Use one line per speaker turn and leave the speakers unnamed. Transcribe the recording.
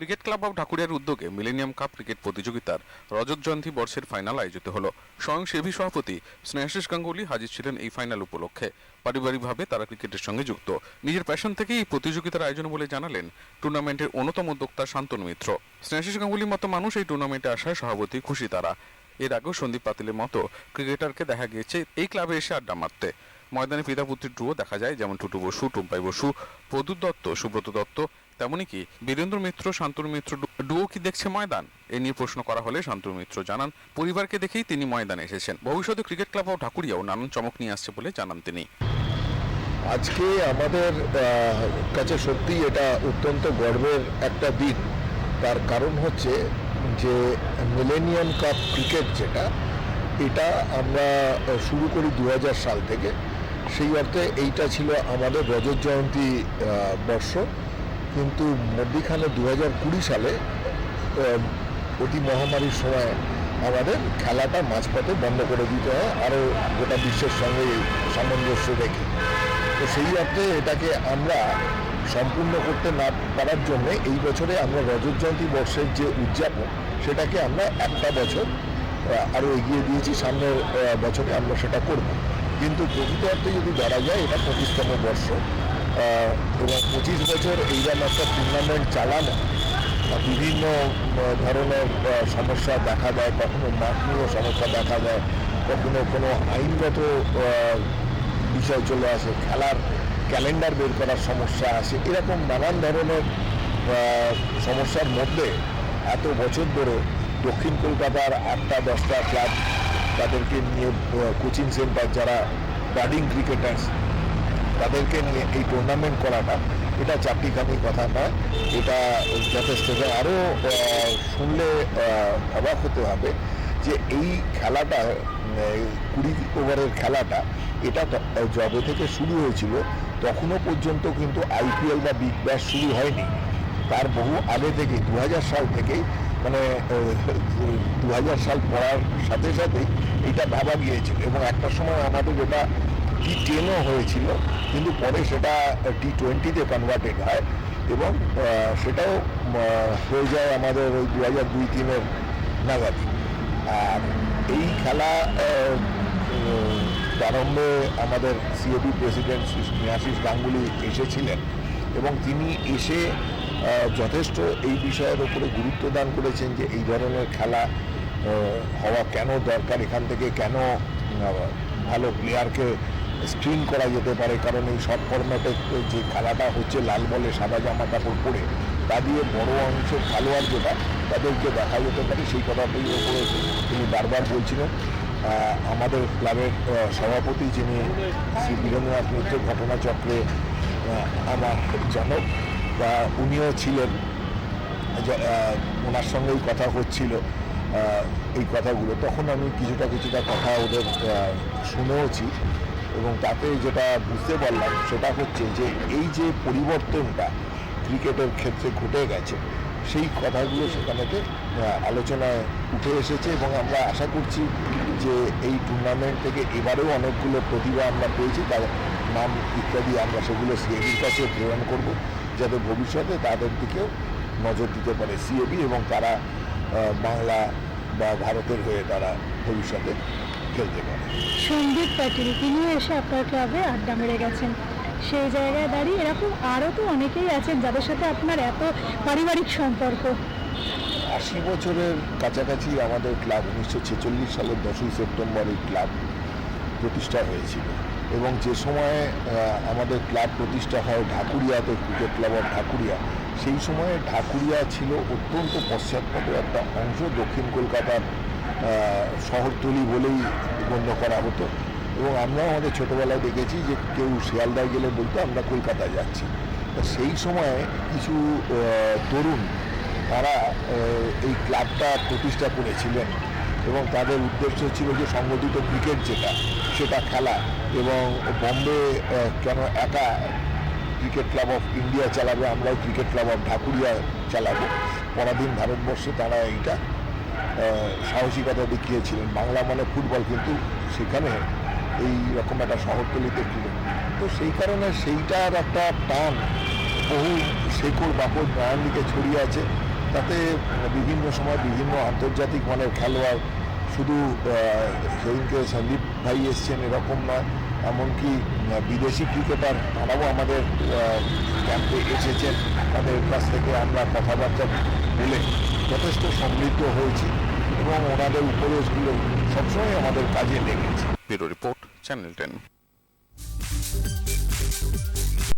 Cricket club of ঢাকুরিয়ার উদ্যোগে millennium cup cricket প্রতিযোগিতার রজত জয়ন্তী বর্ষের ফাইনাল আয়োজিত হল। স্বয়ং সেভি সভাপতি স্নেহাশিস গাঙ্গুলি হাজির ছিলেন এই ফাইনাল উপলক্ষে। পারিবারিকভাবে তারা ক্রিকেটের সঙ্গে যুক্ত। নিজের প্যাশন থেকেই এই প্রতিযোগিতার আয়োজন বলে জানালেন টুর্নামেন্টের অন্যতম উদ্যোক্তা শান্তনু মিত্র। স্নেহাশিস গাঙ্গুলির মতো মানুষ এই টুর্নামেন্টে আসায় সভাপতি খুশি তারা। এর আগেও সন্দীপ পাতিলের মতো ক্রিকেটারকে দেখা গিয়েছে এই ক্লাবে এসে আড্ডা মারতে। ময়দানে পিতা পুত্রীর ডুও দেখা যায়, যেমন টুটু বসু, টুম্পাই বসু, প্রদুত দত্ত, সুব্রত দত্ত তেমনই কি? বীরেন্দ্র মিত্র, শান্তনু মিত্র ডুও কি দেখছে ময়দান? এ নিয়ে প্রশ্ন করা হলে শান্তনু মিত্র জানান, পরিবারকে দেখেই তিনি ময়দানে এসেছেন। ভবিষ্যতে ক্রিকেট ক্লাব ও ঢাকুরিয়াও নানান চমক নিয়ে আসছে বলে জানান তিনি।
আজকে আমাদের কাছে সত্যি এটা অত্যন্ত গর্বের একটা দিন। তার কারণ হচ্ছে যে মিলেনিয়াম কাপ ক্রিকেট যেটা, এটা আমরা শুরু করি দু হাজার সাল থেকে। সেই অর্থে এইটা ছিল আমাদের রজত জয়ন্তী বর্ষ। কিন্তু মধ্যিখানে দু হাজার কুড়ি সালে অতি মহামারীর সময় আমাদের খেলাটা মাঝপথে বন্ধ করে দিতে হয়, আরও গোটা বিশ্বের সঙ্গে সামঞ্জস্য রেখে। তো সেই অর্থে এটাকে আমরা সম্পূর্ণ করতে না পারার জন্য এই বছরে আমরা রজত জয়ন্তী বর্ষের যে উদযাপন, সেটাকে আমরা একটা বছর আরও এগিয়ে দিয়েছি, সামনের বছরে আমরা সেটা করব। কিন্তু প্রকৃত অর্থে যদি ধরা যায়, এটা পঁচিশতম বর্ষ। এবং পঁচিশ বছর এই এইরকম একটা টুর্নামেন্ট চালানো বিভিন্ন ধরনের সমস্যা দেখা দেয়, কখনো মাঠ নিয়েও সমস্যা দেখা দেয়, কখনো কোনো আইনগত বিষয় চলে আসে, খেলার ক্যালেন্ডার বের করার সমস্যা আসে, এরকম নানান ধরনের সমস্যার মধ্যে এত বছর ধরে দক্ষিণ কলকাতার আটটা দশটা ক্লাব তাদেরকে নিয়ে কোচিং সেন্টার যারা বার্ডিং ক্রিকেটার্স তাদেরকে নিয়ে এই টুর্নামেন্ট করাটা, এটা চারটিখানি কথা নয় এটা যথেষ্ট। আরও শুনলে অবাক হতে হবে যে এই খেলাটা কুড়ি ওভারের খেলাটা, এটা যবে থেকে শুরু হয়েছিল, তখনও পর্যন্ত কিন্তু আইপিএল বা বিগ ব্যাশ শুরু হয়নি। তার বহু আগে থেকে দু হাজার সাল থেকেই মানে দু হাজার সাল পড়ার সাথে সাথেই এটা ভাবা গিয়েছিল। এবং একটা সময় আমাদের এটা টি টেনও হয়েছিল, কিন্তু পরে সেটা টি টোয়েন্টিতে কনভার্টেড হয় এবং সেটাও হয়ে যায় আমাদের ওই দু হাজার দুই তিনের নাগাদি। আর এই খেলা প্রারম্ভে আমাদের সিএবি প্রেসিডেন্ট শ্রী গাঙ্গুলি এসেছিলেন এবং তিনি এসে যথেষ্ট এই বিষয়ের উপরে গুরুত্ব দান করেছেন যে এই ধরনের খেলা হওয়া কেন দরকার, এখান থেকে কেন ভালো প্লেয়ারকে স্ক্রিন করা যেতে পারে, কারণ এই শর্ট ফরম্যাটে যে খেলাটা হচ্ছে লাল বলে সাদা জামা কাপড় পরে, তা দিয়ে বড় অংশের খেলোয়াড় যেটা, তাদেরকে দেখা যেতে পারে, সেই কথাটির ওপরে তিনি বারবার বলছিলেন আমাদের ক্লাবের সভাপতি যিনি শ্রী বীরেন্দ্রনাথ মিত্র ঘটনাচক্রে আমার জনক বা উনিও ছিলেন। ওনার সঙ্গেই কথা হচ্ছিল এই কথাগুলো। তখন আমি কিছুটা কিছুটা কথা ওদের শুনেওছি। এবং তাতে যেটা বুঝতে পারলাম সেটা হচ্ছে যে এই যে পরিবর্তনটা ক্রিকেটের ক্ষেত্রে ঘটে গেছে, সেই কথাগুলো সেখানেতে আলোচনায় উঠে এসেছে এবং আমরা আশা করছি যে এই টুর্নামেন্ট থেকে এবারেও অনেকগুলো প্রতিভা আমরা পেয়েছি, তার নাম ইত্যাদি আমরা সেগুলো সিএবির কাছে প্রেরণ করব যাতে ভবিষ্যতে তাদের দিকেও নজর দিতে পারে সিএবি এবং তারা বাংলা বা ভারতের হয়ে তারা ভবিষ্যতে খেলতে পারে
সন্দীপ পাটিল তিনিও এসে আপনার ক্লাবে আড্ডা মেরে গেছেন। সেই জায়গায় দাঁড়িয়ে এরকম আরও তো অনেকেই আছেন যাদের সাথে আপনার এত পারিবারিক সম্পর্ক।
আশি বছরের কাছাকাছি আমাদের ক্লাব উনিশশো ছেচল্লিশ সালের দশই সেপ্টেম্বর এই ক্লাব প্রতিষ্ঠা হয়েছিল। এবং যে সময়ে আমাদের ক্লাব প্রতিষ্ঠা হয় ঢাকুরিয়াতে ক্রিকেট ক্লাব অফ ঢাকুরিয়া সেই সময়ে ঢাকুরিয়া ছিল অত্যন্ত পশ্চাৎপদ একটা অংশ দক্ষিণ কলকাতার শহরতলি বলেই গণ্য করা হতো। এবং আমরাও আমাদের ছোটোবেলায় দেখেছি যে কেউ শিয়ালদায় গেলে বলতো, আমরা কলকাতায় যাচ্ছি। তা সেই সময়ে কিছু তরুণ, তারা এই ক্লাবটা প্রতিষ্ঠা করেছিলেন এবং তাদের উদ্দেশ্য ছিল যে সংগঠিত ক্রিকেট যেটা, সেটা খেলা এবং বম্বে কেন একা ক্রিকেট ক্লাব অফ ইন্ডিয়া চালাবে, আমরাও ক্রিকেট ক্লাব অফ ঢাকুরিয়া চালাবো। পরাধীন ভারতবর্ষে তারা এইটা সাহসিকতা দেখিয়েছিলেন। বাংলা মানে ফুটবল, কিন্তু সেখানে এই রকম একটা শহরতলিতে ক্রিকেট তো সেই কারণে সেইটার একটা টান, বহু শেকড় বাকড় নয়ান দিকে ছড়িয়ে আছে। তাতে বিভিন্ন সময় বিভিন্ন আন্তর্জাতিক মানের খেলোয়াড় শুধু সেদিনকে সন্দীপ ভাই এসছেন, এরকম নয়, এমনকি বিদেশি ক্রিকেটার তারাও আমাদের ক্যাম্পে এসেছেন। তাদের কাছ থেকে আমরা কথাবার্তা বলে যথেষ্ট সমৃদ্ধ হয়েছি এবং ওনাদের উপদেশগুলো সবসময় আমাদের কাজে লেগেছে।
Bureau report channel ten.